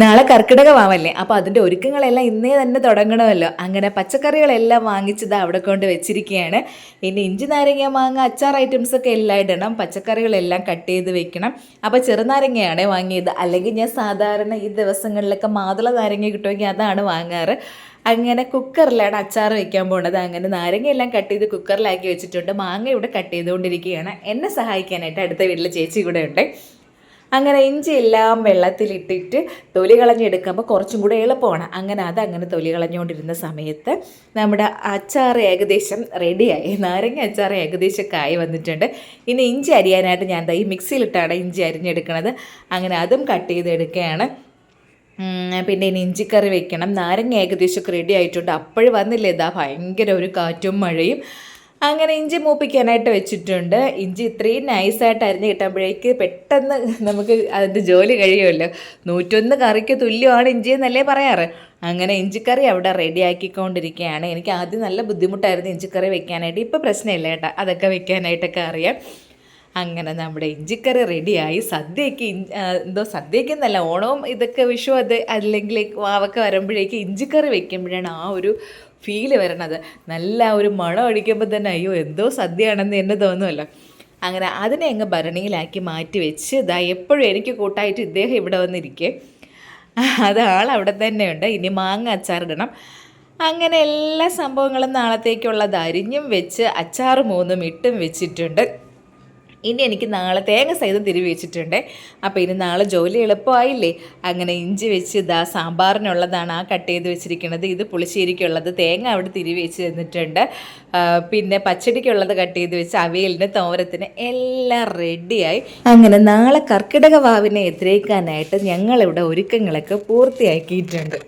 നാളെ കർക്കിടക വാവല്ലേ അപ്പോൾ അതിന്റെ ഒരുക്കങ്ങളെല്ലാം ഇന്നേ തന്നെ തുടങ്ങണമല്ലോ. അങ്ങനെ പച്ചക്കറികളെല്ലാം വാങ്ങിച്ചത് അവിടെ കൊണ്ട് വെച്ചിരിക്കുകയാണ് ഇനി ഇഞ്ചി നാരങ്ങ മാങ്ങ അച്ചാർ ഐറ്റംസ് ഒക്കെ എല്ലാം ഇടണം. പച്ചക്കറികളെല്ലാം കട്ട് ചെയ്ത് വെക്കണം. അപ്പോൾ ചെറുനാരങ്ങയാണ് വാങ്ങിയത്. അല്ലെങ്കിൽ ഞാൻ സാധാരണ ഈ ദിവസങ്ങളിലൊക്കെ മാതള നാരങ്ങ കിട്ടുമെങ്കിൽ അതാണ് വാങ്ങാറ്. അങ്ങനെ കുക്കറിലാണ് അച്ചാർ വെക്കാൻ പോണത്. അങ്ങനെ നാരങ്ങയെല്ലാം കട്ട് ചെയ്ത് കുക്കറിലാക്കി വെച്ചിട്ടുണ്ട്. മാങ്ങ ഇവിടെ കട്ട് ചെയ്തുകൊണ്ടിരിക്കുകയാണ്. എന്നെ സഹായിക്കാനായിട്ട് അടുത്ത വീട്ടിലെ ചേച്ചി കൂടെ ഉണ്ട്. അങ്ങനെ ഇഞ്ചി എല്ലാം വെള്ളത്തിലിട്ടിട്ട് തൊലി കളഞ്ഞെടുക്കുമ്പോൾ കുറച്ചും കൂടെ എളുപ്പമാണ്. അങ്ങനെ അത് അങ്ങനെ തൊലി കളഞ്ഞുകൊണ്ടിരുന്ന സമയത്ത് നമ്മുടെ അച്ചാർ ഏകദേശം റെഡിയായി നാരങ്ങ അച്ചാർ ഏകദേശം കായി വന്നിട്ടുണ്ട്. ഇനി ഇഞ്ചി അരിയാനായിട്ട് ഞാൻ ഈ മിക്സിയിലിട്ടാണ് ഇഞ്ചി അരിഞ്ഞെടുക്കുന്നത് അങ്ങനെ അതും കട്ട് ചെയ്തെടുക്കുകയാണ്. പിന്നെ ഇനി ഇഞ്ചിക്കറി വെക്കണം. നാരങ്ങ ഏകദേശം റെഡി ആയിട്ടുണ്ട്. അപ്പോഴും വന്നില്ല ഇതാ ഭയങ്കര ഒരു കാറ്റും മഴയും. അങ്ങനെ ഇഞ്ചി മൂപ്പിക്കാനായിട്ട് വെച്ചിട്ടുണ്ട്. ഇഞ്ചി ഇത്രയും നൈസായിട്ട് അരിഞ്ഞ് കിട്ടുമ്പോഴേക്ക് പെട്ടെന്ന് നമുക്ക് അതിന്റെ ജോലി കഴിയുമല്ലോ. നൂറ്റൊന്ന് കറിക്ക് തുല്യമാണ് ഇഞ്ചി എന്നല്ലേ പറയാറ്. അങ്ങനെ ഇഞ്ചിക്കറി അവിടെ റെഡിയാക്കിക്കൊണ്ടിരിക്കുകയാണ്. എനിക്ക് ആദ്യം നല്ല ബുദ്ധിമുട്ടായിരുന്നു ഇഞ്ചിക്കറി വെക്കാനായിട്ട്. ഇപ്പോൾ പ്രശ്നമില്ല കേട്ടോ. അതൊക്കെ വെക്കാനായിട്ടൊക്കെ അറിയാം. അങ്ങനെ നമ്മുടെ ഇഞ്ചിക്കറി റെഡിയായി. സദ്യയ്ക്ക് എന്തോ സദ്യയ്ക്ക് എന്നല്ല ഓണവും ഇതൊക്കെ വിഷു അത് അല്ലെങ്കിൽ വാവൊക്കെ വരുമ്പോഴേക്ക് ഇഞ്ചിക്കറി വെക്കുമ്പോഴാണ് ആ ഒരു ഫീൽ വരണത് നല്ല ഒരു മണം അടിക്കുമ്പോൾ തന്നെ അയ്യോ എന്തോ സദ്യയാണെന്ന് എന്നെ തോന്നുമല്ലോ അങ്ങനെ അതിനെ അങ്ങ് ഭരണിയിലാക്കി മാറ്റി വെച്ച് ഇതാ എപ്പോഴും എനിക്ക് കൂട്ടായിട്ട് ഇദ്ദേഹം ഇവിടെ വന്നിരിക്കേ. അത് ആൾ അവിടെ തന്നെയുണ്ട് ഇനി മാങ്ങ അച്ചാറിടണം അങ്ങനെ എല്ലാ സംഭവങ്ങളും നാളത്തേക്കുള്ളത് അരിഞ്ഞും വെച്ച് അച്ചാറ് മൂന്നും ഇട്ടും വെച്ചിട്ടുണ്ട്. ഇനി എനിക്ക് നാളെ തേങ്ങ സഹിതം തിരി വെച്ചിട്ടുണ്ട്. അപ്പോൾ ഇനി നാളെ ജോലി എളുപ്പമായില്ലേ? അങ്ങനെ ഇഞ്ചി വെച്ച് ഇതാ സാമ്പാറിനുള്ളതാണ് ആ കട്ട് ചെയ്ത് വെച്ചിരിക്കുന്നത് ഇത് പുളിശ്ശേരിക്കുള്ളത്. തേങ്ങ അവിടെ തിരി വെച്ച് തന്നിട്ടുണ്ട്. പിന്നെ പച്ചടിക്കുള്ളത് കട്ട് ചെയ്ത് വെച്ച് അവിയലിന് തോരത്തിന് എല്ലാം റെഡിയായി. അങ്ങനെ നാളെ കർക്കിടക വാവിനെ എതിരേക്കാനായിട്ട് ഞങ്ങളിവിടെ ഒരുക്കങ്ങളൊക്കെ പൂർത്തിയാക്കിയിട്ടുണ്ട്.